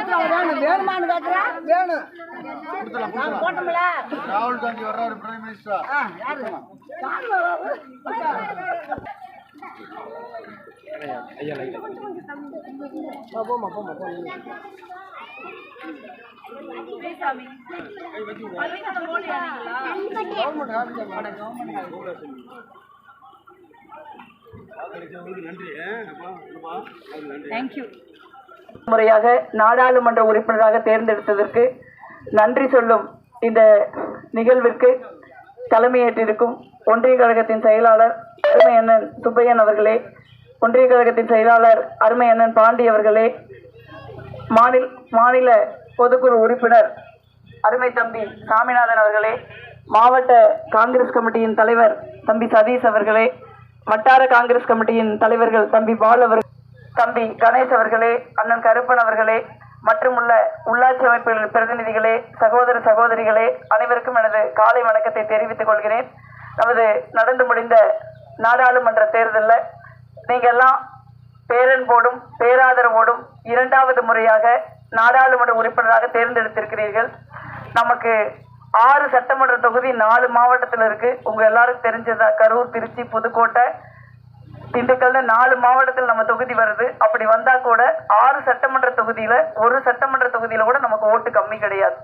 வேணும். வேணுமான்னு கேட்குறேன் வேணும். நான் போட்டோம்ல. ராகுல் காந்தி வர்றாரு பிரைம் மினிஸ்டர் ஆ யாரு? யாரு வராரு? ஆ, முறையாக நாடாளுமன்ற உறுப்பினராக தேர்ந்தெடுத்ததற்கு நன்றி சொல்லும் இந்த நிகழ்விற்கு தலைமையேற்றிருக்கும் ஒன்றிய கழகத்தின் செயலாளர் அருமை அண்ணன் சுப்பையன் அவர்களே ஒன்றிய கழகத்தின் செயலாளர் அருமை அண்ணன் பாண்டி அவர்களே மாநில மாநில பொதுக்குழு உறுப்பினர் அருமை தம்பி சாமிநாதன் அவர்களே மாவட்ட காங்கிரஸ் கமிட்டியின் தலைவர் தம்பி சதீஷ் அவர்களே வட்டார காங்கிரஸ் கமிட்டியின் தலைவர்கள் தம்பி பால் அவர்கள் தம்பி கணேஷ் அவர்களே அண்ணன் கருப்பன் அவர்களே மற்றும் உள்ள உள்ளாட்சி அமைப்புகளின் பிரதிநிதிகளே சகோதர சகோதரிகளே அனைவருக்கும் எனது காலை வணக்கத்தை தெரிவித்துக் கொள்கிறேன். நமது நடந்து முடிந்த நாடாளுமன்ற தேர்தலில் நீங்கள்லாம் பேரன்போடும் பேராதரவோடும் இரண்டாவது முறையாக நாடாளுமன்ற உறுப்பினராக தேர்ந்தெடுத்திருக்கிறீர்கள். நமக்கு ஆறு சட்டமன்ற தொகுதி நாலு மாவட்டத்தில் இருக்கு. உங்க எல்லாருக்கும் தெரிஞ்சதா? கரூர் திருச்சி புதுக்கோட்டை திண்டுக்கல்ல நாலு மாவட்டத்தில் நம்ம தொகுதி வருது. அப்படி வந்தா கூட ஆறு சட்டமன்ற தொகுதியில ஒரு சட்டமன்ற தொகுதியில கூட நமக்கு ஓட்டு கம்மி கிடையாது.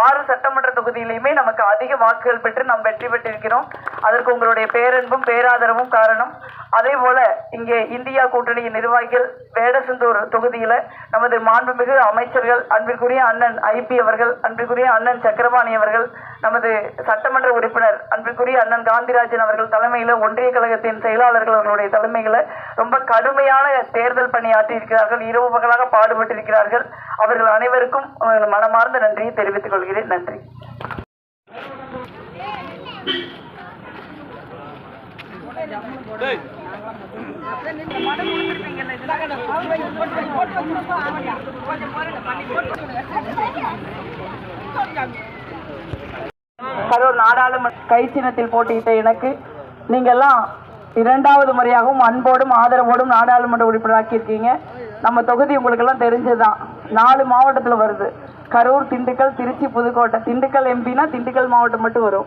ஆறு சட்டமன்ற தொகுதியிலையுமே நமக்கு அதிக வாக்குகள் பெற்று நாம் வெற்றி பெற்றிருக்கிறோம். அதற்கு உங்களுடைய பேரன்பும் பேராதரவும் காரணம். அதே போல இங்கே இந்தியா கூட்டணியின் நிர்வாகிகள் வேடசந்தூர் தொகுதியில நமது மாண்புமிகு அமைச்சர்கள் அன்பிற்குரிய அண்ணன் ஐபி அவர்கள் அன்பிற்குரிய அண்ணன் சக்கரபாணி அவர்கள் நமது சட்டமன்ற உறுப்பினர் அன்பிற்குரிய அண்ணன் காந்திராஜன் அவர்கள் தலைமையில ஒன்றிய கழகத்தின் செயலாளர்கள் அவர்களுடைய தலைமையில ரொம்ப கடுமையான தேர்தல் பணியாற்றி இருக்கிறார்கள் இரவு பகலாக பாடுபட்டிருக்கிறார்கள். அவர்கள் அனைவருக்கும் மனமார்ந்த நன்றியை தெரிவித்துக் கொள்கிறேன் நன்றி. கரூர் நாடாளுமன்ற கைச்சினத்தில் போட்டியிட்ட எனக்கு நீங்கெல்லாம் இரண்டாவது முறையாகவும் அன்போடும் ஆதரவோடும் நாடாளுமன்ற உறுப்பினராக்கியிருக்கீங்க. நம்ம தொகுதி உங்களுக்கெல்லாம் தெரிஞ்சதுதான். நாலு மாவட்டத்தில் வருது. கரூர் திண்டுக்கல் திருச்சி புதுக்கோட்டை. திண்டுக்கல் எம்பினா திண்டுக்கல் மாவட்டம் மட்டும் வரும்.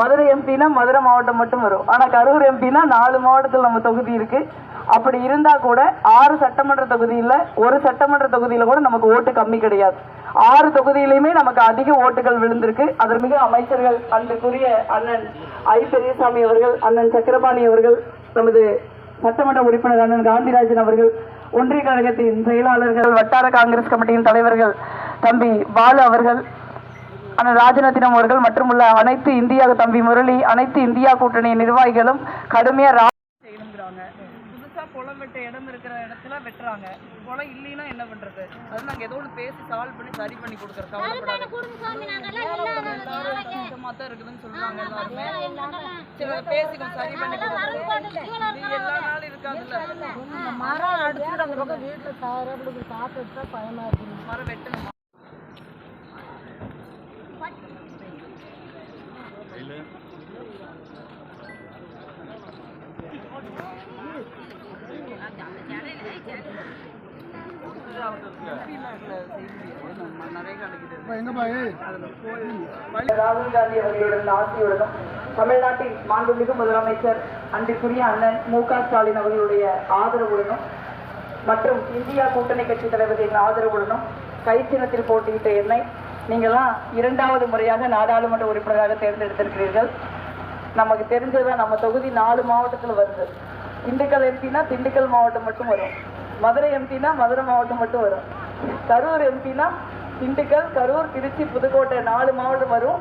மதுரை எம்பினா மதுரை மாவட்டம் மட்டும் வரும். ஆனால் கரூர் எம்பினா நாலு மாவட்டத்தில் நம்ம தொகுதி இருக்கு. அப்படி இருந்தா கூட ஆறு சட்டமன்ற தொகுதியில் ஒரு சட்டமன்ற தொகுதியில் கூட நமக்கு ஓட்டு கம்மி கிடையாது. ஆறு தொகுதியிலையுமே நமக்கு அதிக ஓட்டுகள் விழுந்திருக்கு. மிக அமைச்சர்கள் அன்புக்குரிய அண்ணன் ஐ. பெரியசாமி அவர்கள் அண்ணன் சக்கரபாணி அவர்கள் நமது சட்டமன்ற உறுப்பினர் அண்ணன் காந்திராஜன் அவர்கள் ஒன்றிய கழகத்தின் செயலாளர்கள் வட்டார காங்கிரஸ் கமிட்டியின் தலைவர்கள் தம்பி பாலு அவர்கள் அண்ணன் ராஜரத்தினம் அவர்கள் மற்றும் உள்ள அனைத்து இந்தியா தம்பி முரளி அனைத்து இந்தியா கூட்டணி நிர்வாகிகளும் கடுமையா ரா- செய்யணுங்கிறாங்க புதுசா குளம் வெட்ட இடம் இருக்கிற இடத்துல வெட்டுறாங்க குளம் இல்லைன்னா என்ன பண்றது அது நாங்க ஏதோ ஒன்று பேசி சால்வ் பண்ணி சரி பண்ணி கொடுக்குறோம் கவலைப்படாத தான் இருக்குதுன்னு சொல்றாங்க எல்லாருமே சரி அதை பேசிக்கோம் சரி பண்ணி கொடுக்குறோம் இது எல்லா நாளும் இருக்காதுல்ல மரம் அடிச்சுட்டு அந்த பக்கம் வீட்டில் சாரப்படுது பார்த்துட்டு தான் பயமா இருக்குது மரம் வெட்டணுமா ராகுல் காந்தி அவர்களுடன் ஆசியுடனும் தமிழ்நாட்டின் மாண்புமிகு முதலமைச்சர் அன்பிற்குரிய அண்ணன் மு க ஸ்டாலின் அவர்களுடைய ஆதரவுடனும் மற்றும் இந்தியா கூட்டணி கட்சி தலைவர்களின் ஆதரவுடனும் கைச்சின்னத்தில் போட்டியிட்ட என்னை நீங்கள்லாம் இரண்டாவது முறையாக நாடாளுமன்ற உறுப்பினராக தேர்ந்தெடுத்திருக்கிறீர்கள். நமக்கு தெரிஞ்சதுதான் நம்ம தொகுதி நாலு மாவட்டத்தில் வருது. திண்டுக்கல் எம்பினா திண்டுக்கல் மாவட்டம் மட்டும் வரும். மதுரை எம்பினா மதுரை மாவட்டம் மட்டும் வரும். கரூர் எம்பினா திண்டுக்கல் கரூர் திருச்சி புதுக்கோட்டை நாலு மாவட்டம் வரும்.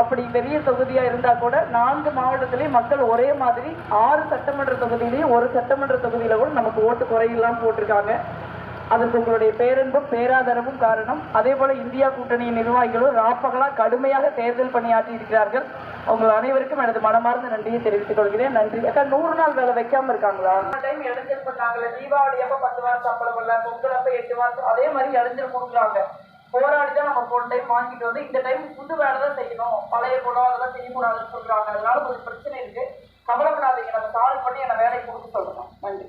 அப்படி பெரிய தொகுதியாக இருந்தால் கூட நான்கு மாவட்டத்திலேயும் மக்கள் ஒரே மாதிரி ஆறு சட்டமன்ற தொகுதியிலையும் ஒரு சட்டமன்ற தொகுதியில் கூட நமக்கு ஓட்டு குறையெல்லாம் போட்டிருக்காங்க. அதற்கு உங்களுடைய பேரன்பும் பேராதரவும் காரணம். அதே போல இந்தியா கூட்டணியின் நிர்வாகிகளும் ராப்பகலா கடுமையாக தேர்தல் பணியாற்றி இருக்கிறார்கள். உங்கள் அனைவருக்கும் எனது மனமார்ந்த நன்றியை தெரிவித்துக் கொள்கிறேன். நன்றி. அக்கா நூறு நாள் வேலை வைக்காம இருக்காங்களா? டைம் இழந்திருப்பாங்களே தீபாவளி அப்ப பத்து வாரம் சம்பளம் இல்ல. பொங்கல் அப்ப எட்டு வாரம் அதே மாதிரி இடைஞ்சல் கொடுக்குறாங்க. போராடி தான் நம்ம போன டைம் வாங்கிட்டு வந்து இந்த டைம் புது வேலை தான் செய்யணும். பழைய குடம் அதெல்லாம் செய்யக்கூடாதுன்னு சொல்றாங்க. அதனால கொஞ்சம் பிரச்சனை இருக்கு. கவலைப்படாதீங்க. நம்ம சால்வ் பண்ணி என்ன வேலையை கொடுத்து சொல்றோம். நன்றி.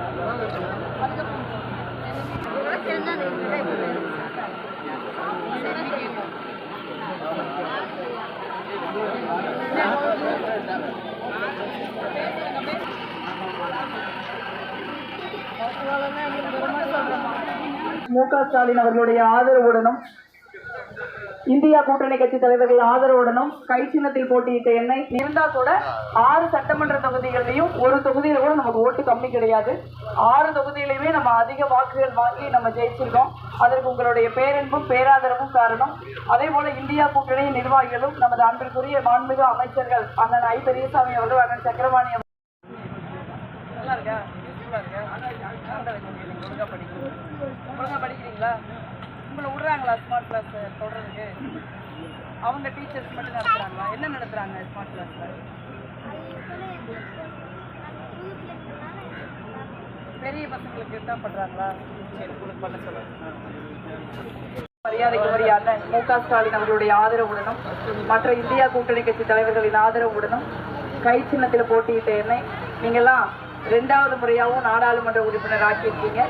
மு க ஸ்டாலின் அவர்களுடைய ஆதரவுடனும் இந்தியா கூட்டணி கட்சி தலைவர்கள் ஆதரவுடனும் கை சின்னத்தில் போட்டியிட்ட என்னை இருந்தா கூட ஆறு சட்டமன்ற தொகுதிகளிலையும் ஒரு தொகுதியில கூட நமக்கு ஓட்டு கம்மி கிடையாது. ஆறு தொகுதியிலையுமே நம்ம அதிக வாக்குகள் வாங்கி நம்ம ஜெயிச்சிருக்கோம். அதற்கு உங்களுடைய பேரன்பும் பேராதரவும் காரணம். அதே போல இந்தியா கூட்டணி நிர்வாகிகளும் நமது அன்பிற்குரிய மாண்புமிகு அமைச்சர்கள் அண்ணன் ஐ பெரியசாமி அவர்கள் அண்ணன் சக்கரவாணி அவர்கள். ஒழுங்காக படிக்கிறீங்க ஒழுங்காக படிக்கிறீங்களா? உங்களை விட்றாங்களா ஸ்மார்ட் கிளாஸ் சொல்கிறதுக்கு அவங்க டீச்சர்ஸ் மட்டும் நடத்துகிறாங்களா என்ன நடத்துகிறாங்க ஸ்மார்ட் கிளாஸில் பெரிய பசங்களுக்கு தான் பண்ணுறாங்களா சரி உங்களுக்கு பண்ண சொல்லுங்கள் மரியாதைக்குரிய அண்ணன் மு க ஸ்டாலின் அவர்களுடைய ஆதரவுடனும் மற்ற இந்தியா கூட்டணி கட்சி தலைவர்களின் ஆதரவுடனும் கை சின்னத்தில் போட்டியிட்ட என்னை நீங்கள்லாம் ரெண்டாவது முறையாகவும் நாடாளுமன்ற உறுப்பினர் ஆக்கியிருக்கீங்க.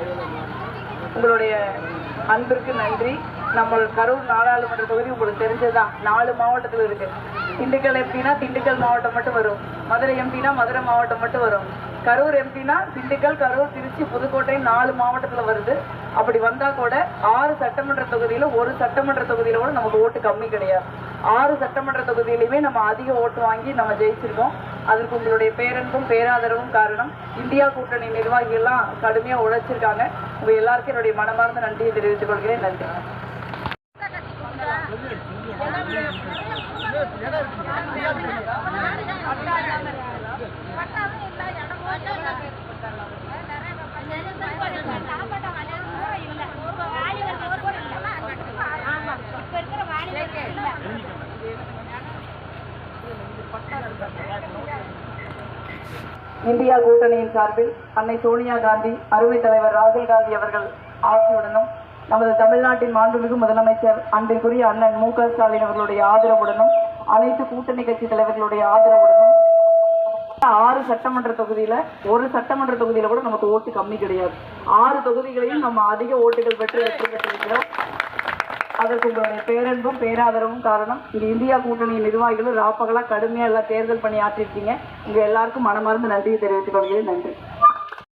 உங்களுடைய அன்பிற்கு நன்றி. நம்ம கரூர் நாடாளுமன்ற தொகுதி உங்களுக்கு தெரிஞ்சதுதான் நாலு மாவட்டத்தில் இருக்கு. திண்டுக்கல் எம்பினா திண்டுக்கல் மாவட்டம் மட்டும் வரும். மதுரை எம்பினா மதுரை மாவட்டம் மட்டும் வரும். கரூர் எம்பினா திண்டுக்கல் கரூர் திருச்சி புதுக்கோட்டை நாலு மாவட்டத்தில் வருது. அப்படி வந்தா கூட ஆறு சட்டமன்ற தொகுதியில ஒரு சட்டமன்ற தொகுதியில கூட நமக்கு ஓட்டு கம்மி கிடையாது. ஆறு சட்டமன்ற தொகுதியிலுமே நம்ம அதிக ஓட்டு வாங்கி நம்ம ஜெயிச்சிருக்கோம். அதற்கு உங்களுடைய பேரன்பும் பேராதரவும் காரணம். இந்தியா கூட்டணி நிர்வாகிகள்லாம் கடுமையா உழைச்சிருக்காங்க. உங்க எல்லாருக்கும் என்னுடைய மனமார்ந்த நன்றியை தெரிவித்துக் கொள்கிறேன். நன்றி. இந்தியா கூட்டணியின் சார்பில் அன்னை சோனியா காந்தி அருமை தலைவர் ராகுல் காந்தி அவர்கள் ஆட்சியுடனும் நமது தமிழ்நாட்டின் மாண்புமிகு முதலமைச்சர் அன்பிற்குரிய அண்ணன் மு க ஸ்டாலின் அவர்களுடைய ஆதரவுடனும் அனைத்து கூட்டணி கட்சி தலைவர்களுடைய ஆதரவுடனும் ஆறு சட்டமன்ற தொகுதியில ஒரு சட்டமன்ற தொகுதியில கூட நமக்கு ஓட்டு கம்மி கிடையாது. ஆறு தொகுதிகளையும் நம்ம அதிக ஓட்டுகள் பெற்று வெற்றி பெற்றிருக்கிறோம். அதற்கு உங்களுடைய பேரன்பும் பேராதரவும் காரணம். இங்க இந்தியா கூட்டணி நிர்வாகிகளும் ராப்பகலா கடுமையா எல்லாம் தேர்தல் பணி ஆற்றிருக்கீங்க உங்க எல்லாருக்கும் மனமார்ந்த நன்றியை தெரிவித்துக் கொள்கிறேன். நன்றி.